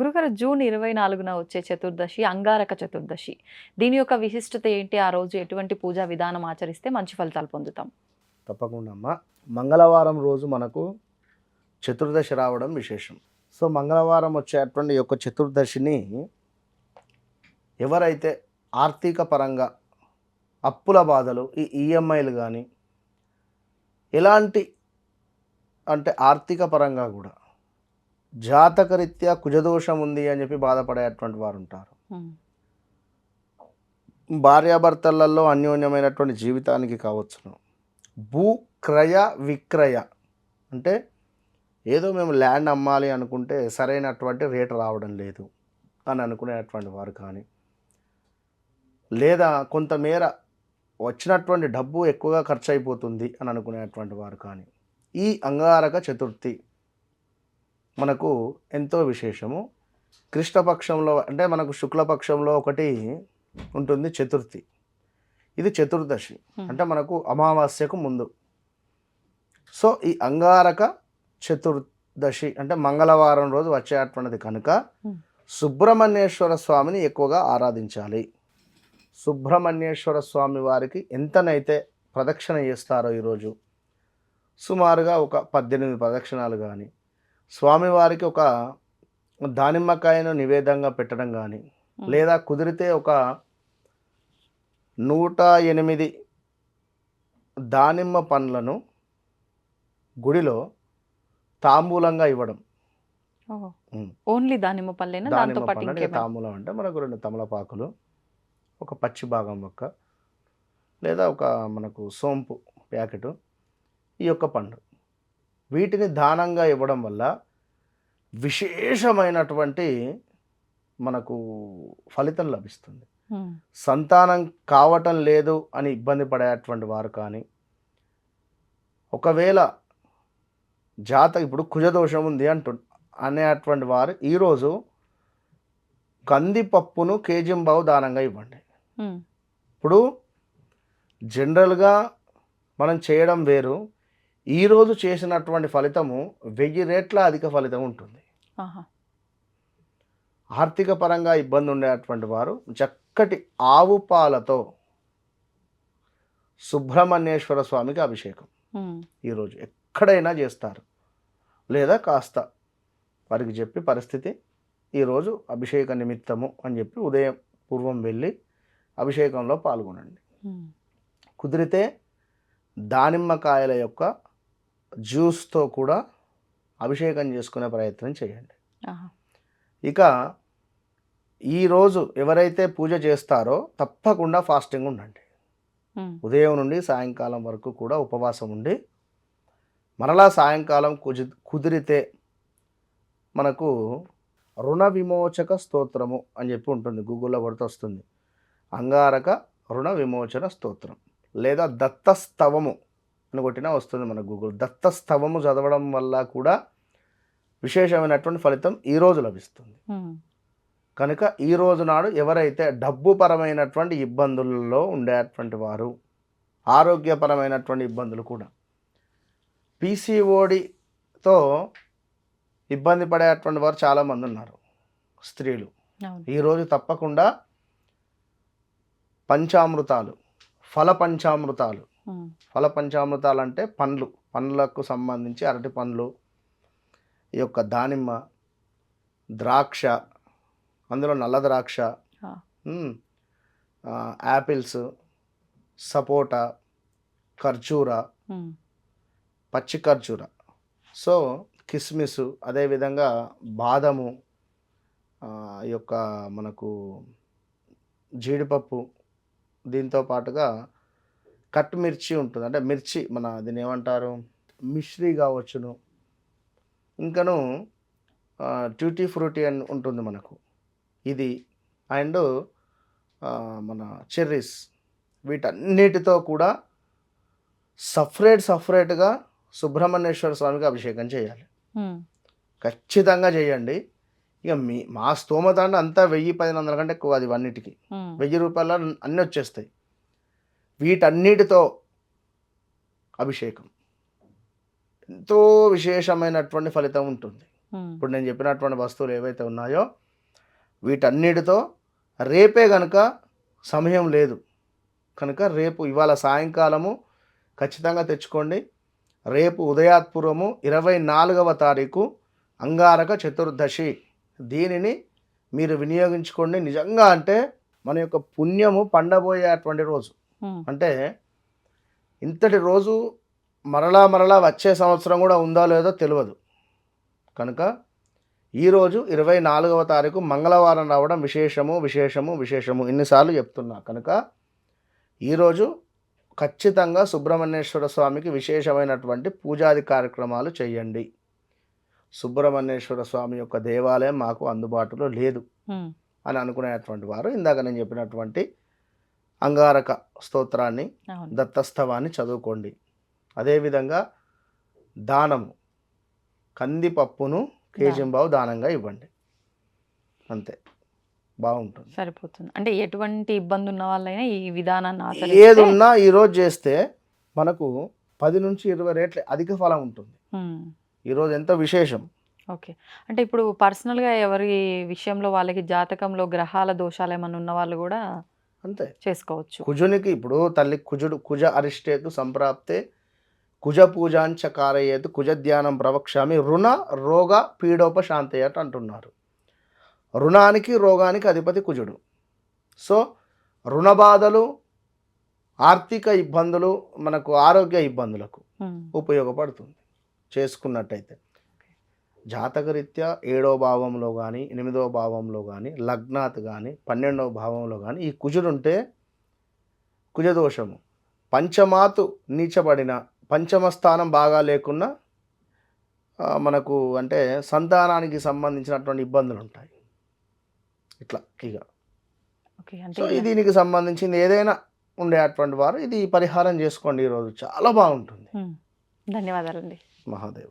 గురుగారు జూన్ ఇరవై నాలుగున వచ్చే చతుర్దశి అంగారక చతుర్దశి. దీని యొక్క విశిష్టత ఏంటి? ఆ రోజు ఎటువంటి పూజా విధానం ఆచరిస్తే మంచి ఫలితాలు పొందుతాం. తప్పకుండా అమ్మ. మంగళవారం రోజు మనకు చతుర్దశి రావడం విశేషం. సో మంగళవారం వచ్చేటువంటి యొక్క చతుర్దశిని ఎవరైతే ఆర్థిక పరంగా అప్పుల బాధలు ఈ ఈఎంఐలు కానీ ఎలాంటి అంటే ఆర్థిక పరంగా కూడా జాతకరీత్యా కుజదోషం ఉంది అని చెప్పి బాధపడేటువంటి వారు ఉంటారు భార్యాభర్తలలో అన్యోన్యమైనటువంటి జీవితానికి కావచ్చును. భూ క్రయ విక్రయ అంటే ఏదో మేము ల్యాండ్ అమ్మాలి అనుకుంటే సరైనటువంటి రేటు రావడం లేదు అని అనుకునేటువంటి వారు కానీ లేదా కొంతమేర వచ్చినటువంటి డబ్బు ఎక్కువగా ఖర్చు అయిపోతుంది అని అనుకునేటువంటి వారు కానీ ఈ అంగారక చతుర్థి మనకు ఎంతో విశేషము. కృష్ణపక్షంలో అంటే మనకు శుక్లపక్షంలో ఒకటి ఉంటుంది చతుర్థి. ఇది చతుర్దశి. అంటే మనకు అమావాస్యకు ముందు. సో ఈ అంగారక చతుర్దశి అంటే మంగళవారం రోజు వచ్చేటువంటిది కనుక. సుబ్రహ్మణ్యేశ్వర స్వామిని ఎక్కువగా ఆరాధించాలి. సుబ్రహ్మణ్యేశ్వర స్వామి వారికి ఎంతనైతే ప్రదక్షిణ చేస్తారో ఈరోజు. సుమారుగా ఒక పద్దెనిమిది ప్రదక్షిణాలు కానీ స్వామివారికి ఒక దానిమ్మకాయను నివేదంగా పెట్టడం కానీ లేదా కుదిరితే ఒక నూట ఎనిమిది దానిమ్మ పండ్లను గుడిలో తాంబూలంగా ఇవ్వడం. ఓన్లీ దానిమ్మ దాంతో దానిమ్మ పండ్లు తాంబూలం అంటే మనకు రెండు తమలపాకులు ఒక పచ్చి భాగం మొక్క లేదా ఒక మనకు సోంపు ప్యాకెట్ ఈ యొక్క పండు. వీటిని దానంగా ఇవ్వడం వల్ల విశేషమైనటువంటి మనకు ఫలితం లభిస్తుంది. సంతానం కావటం లేదు అని ఇబ్బంది పడేటువంటి వారు కానీ ఒకవేళ జాత ఇప్పుడు కుజదోషం ఉంది అంటు అనేటువంటి వారు ఈరోజు కందిపప్పును కేజింబావు దానంగా ఇవ్వండి. ఇప్పుడు జనరల్గా మనం చేయడం వేరు ఈరోజు చేసినటువంటి ఫలితము వెయ్యి రేట్ల అధిక ఫలితం ఉంటుంది. ఆర్థిక పరంగా ఇబ్బంది ఉండేటువంటి వారు చక్కటి ఆవు పాలతో సుబ్రహ్మణ్యేశ్వర స్వామికి అభిషేకం. ఈరోజు ఎక్కడైనా చేస్తారు. లేదా కాస్త వారికి చెప్పి పరిస్థితి ఈరోజు అభిషేక నిమిత్తము అని చెప్పి ఉదయం పూర్వం వెళ్ళి అభిషేకంలో పాల్గొనండి. కుదిరితే దానిమ్మకాయల యొక్క జ్యూస్తో కూడా అభిషేకం చేసుకునే ప్రయత్నం చేయండి. ఇక ఈరోజు ఎవరైతే పూజ చేస్తారో తప్పకుండా ఫాస్టింగ్ ఉండండి. ఉదయం నుండి సాయంకాలం వరకు కూడా ఉపవాసం ఉండి మరలా సాయంకాలం కుజి కుదిరితే మనకు రుణ విమోచక స్తోత్రము అని చెప్పి ఉంటుంది గూగుల్లో కొడితే వస్తుంది అంగారక రుణ విమోచన స్తోత్రం లేదా దత్తస్తవము అని కొట్టినా వస్తుంది మన గూగుల్ దత్తస్తవము చదవడం వల్ల కూడా విశేషమైనటువంటి ఫలితం ఈరోజు లభిస్తుంది. కనుక ఈ రోజు నాడు ఎవరైతే డబ్బు పరమైనటువంటి ఇబ్బందులలో ఉండేటువంటి వారు ఆరోగ్యపరమైనటువంటి ఇబ్బందులు కూడా పీసీఓడితో ఇబ్బంది పడేటువంటి వారు చాలామంది ఉన్నారు స్త్రీలు ఈరోజు తప్పకుండా పంచామృతాలు ఫల పంచామృతాలు. ఫల పంచామృతాలు అంటే పండ్లు. పండ్లకు సంబంధించి అరటి పండ్లు ఈ యొక్క దానిమ్మ ద్రాక్ష అందులో నల్ల ద్రాక్ష యాపిల్స్ సపోటా ఖర్జూర. పచ్చి ఖర్జూర. సో కిస్మిస్ అదేవిధంగా బాదము ఈ యొక్క మనకు జీడిపప్పు దీంతో పాటుగా కట్ మిర్చి ఉంటుంది. అంటే మిర్చి మన దీన్ని ఏమంటారు? మిశ్రీ కావచ్చును. ఇంకను ట్యూటీ ఫ్రూటీ అని ఉంటుంది మనకు. ఇది అండ్ మన చెర్రీస్ వీటన్నిటితో కూడా సపరేట్ సపరేట్గా సుబ్రహ్మణ్యేశ్వర స్వామికి అభిషేకం చేయాలి. ఖచ్చితంగా చేయండి. ఇక మీ మా స్తోమత అంటే అంతా వెయ్యి పదిహేను వందల కంటే ఎక్కువ అది అన్నిటికీ వెయ్యి రూపాయల అన్నీ వచ్చేస్తాయి. వీటన్నిటితో అభిషేకం. ఎంతో విశేషమైనటువంటి ఫలితం ఉంటుంది. ఇప్పుడు నేను చెప్పినటువంటి వస్తువులు ఏవైతే ఉన్నాయో వీటన్నిటితో రేపే కనుక సమయం లేదు. కనుక రేపు ఇవాళ సాయంకాలము ఖచ్చితంగా తెచ్చుకోండి. రేపు ఉదయాత్పూర్వము ఇరవై నాలుగవ తారీఖు అంగారక చతుర్దశి. దీనిని మీరు వినియోగించుకోండి. నిజంగా అంటే మన యొక్క పుణ్యము పండబోయేటువంటి రోజు. అంటే ఇంతటి రోజు మరలా మరలా వచ్చే సంవత్సరం కూడా ఉందో లేదో తెలియదు కనుక ఈరోజు ఇరవై నాలుగవ తారీఖు మంగళవారం రావడం విశేషము విశేషము విశేషము ఇన్నిసార్లు చెప్తున్నా. కనుక ఈరోజు ఖచ్చితంగా సుబ్రహ్మణ్యేశ్వర స్వామికి విశేషమైనటువంటి పూజాది కార్యక్రమాలు చేయండి సుబ్రహ్మణ్యేశ్వర స్వామి యొక్క దేవాలయం మాకు అందుబాటులో లేదు అని అనుకునేటువంటి వారు. ఇందాక నేను చెప్పినటువంటి అంగారక స్తోత్రాన్ని అవును. దత్తస్తవాన్ని చదువుకోండి. అదేవిధంగా దానము కందిపప్పును కేజింబావు దానంగా ఇవ్వండి. అంతే. బాగుంటుంది. సరిపోతుంది. అంటే ఎటువంటి ఇబ్బంది ఉన్న వాళ్ళైనా ఈ విధానాన్ని ఏది ఆచరిస్తే ఉన్నా ఈరోజు చేస్తే మనకు పది నుంచి ఇరవై రేట్ల అధిక ఫలం ఉంటుంది. ఈరోజు ఎంతో విశేషం? ఓకే. అంటే ఇప్పుడు పర్సనల్గా ఎవరి విషయంలో వాళ్ళకి జాతకంలో గ్రహాల దోషాలు ఏమైనా ఉన్న వాళ్ళు కూడా అంతే. చేసుకోవచ్చు. కుజునికి ఇప్పుడు తల్లి కుజుడు కుజ అరిష్టేతు సంప్రాప్తే కుజ పూజాంచ కారయేతు కుజ ధ్యానం ప్రవక్ష్యామి రుణ రోగ పీడోపశాంతయట్ అంటున్నారు. రుణానికి రోగానికి అధిపతి కుజుడు. సో రుణ బాధలు ఆర్థిక ఇబ్బందులు మనకు ఆరోగ్య ఇబ్బందులకు ఉపయోగపడుతుంది. చేసుకున్నట్టయితే. జాతకరీత్యా ఏడో భావంలో కానీ ఎనిమిదో భావంలో కానీ లగ్నాత్ కానీ పన్నెండవ భావంలో కానీ ఈ కుజుడుంటే కుజదోషము. పంచమాతు నీచబడిన పంచమ స్థానం బాగా లేకున్నా మనకు అంటే సంతానానికి సంబంధించినటువంటి ఇబ్బందులు ఉంటాయి ఇట్లా ఇక. సో దీనికి సంబంధించింది ఏదైనా ఉండేటువంటి వారు ఇది పరిహారం చేసుకోండి ఈరోజు. చాలా బాగుంటుంది. ధన్యవాదాలండి. మహాదేవ.